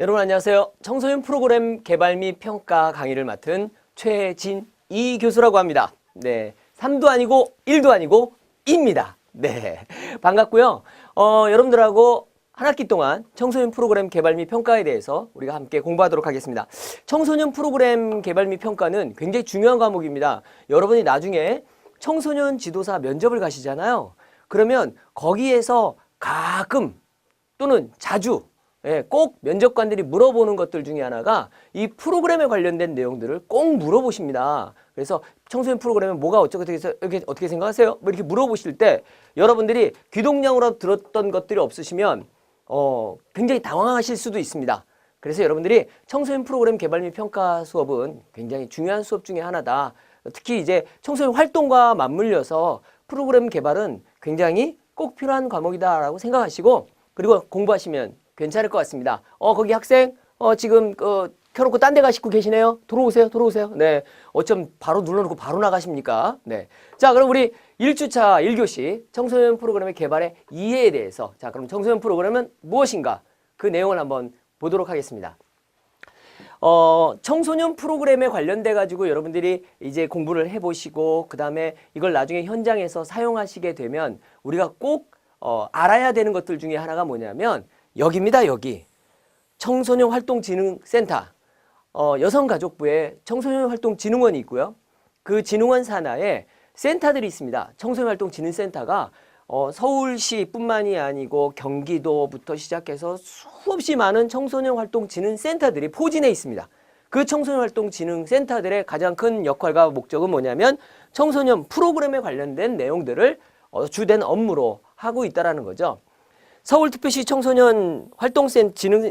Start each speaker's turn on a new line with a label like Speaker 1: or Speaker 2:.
Speaker 1: 여러분 안녕하세요. 청소년 프로그램 개발 및 평가 강의를 맡은 최진이 교수라고 합니다. 네. 3도 아니고 1도 아니고 2입니다. 네. 반갑고요. 어, 여러분들하고 한 학기 동안 청소년 프로그램 개발 및 평가에 대해서 우리가 함께 공부하도록 하겠습니다. 청소년 프로그램 개발 및 평가는 굉장히 중요한 과목입니다. 여러분이 나중에 청소년 지도사 면접을 가시잖아요. 그러면 거기에서 가끔 또는 자주 예, 꼭 면접관들이 물어보는 것들 중에 하나가 이 프로그램에 관련된 내용들을 꼭 물어보십니다. 그래서 청소년 프로그램은 뭐가 어떻게 해서 이렇게 어떻게 생각하세요? 뭐 이렇게 물어보실 때 여러분들이 귀동냥으로 들었던 것들이 없으시면 어, 굉장히 당황하실 수도 있습니다. 그래서 여러분들이 청소년 프로그램 개발 및 평가 수업은 굉장히 중요한 수업 중에 하나다. 특히 이제 청소년 활동과 맞물려서 프로그램 개발은 굉장히 꼭 필요한 과목이다라고 생각하시고 그리고 공부하시면 괜찮을 것 같습니다. 어 거기 학생 어 지금 어 켜놓고 딴 데 가시고 계시네요. 들어오세요, 들어오세요. 네, 어쩜 바로 눌러놓고 바로 나가십니까? 네, 자 그럼 우리 1주차 1교시 청소년 프로그램의 개발의 이해에 대해서 자 그럼 청소년 프로그램은 무엇인가 그 내용을 한번 보도록 하겠습니다. 어, 청소년 프로그램에 관련돼 가지고 여러분들이 이제 공부를 해보시고 그 다음에 이걸 나중에 현장에서 사용하시게 되면 우리가 꼭 어, 알아야 되는 것들 중에 하나가 뭐냐면 여기입니다 여기 청소년 활동진흥센터 어, 여성가족부에 청소년 활동진흥원이 있고요 그 진흥원 산하에 센터들이 있습니다 청소년 활동진흥센터가 어, 서울시뿐만이 아니고 경기도부터 시작해서 수없이 많은 청소년 활동 진흥 센터들이 포진해 있습니다. 그 청소년 활동 진흥 센터들의 가장 큰 역할과 목적은 뭐냐면 청소년 프로그램에 관련된 내용들을 어, 주된 업무로 하고 있다라는 거죠. 서울특별시 청소년 활동센 진흥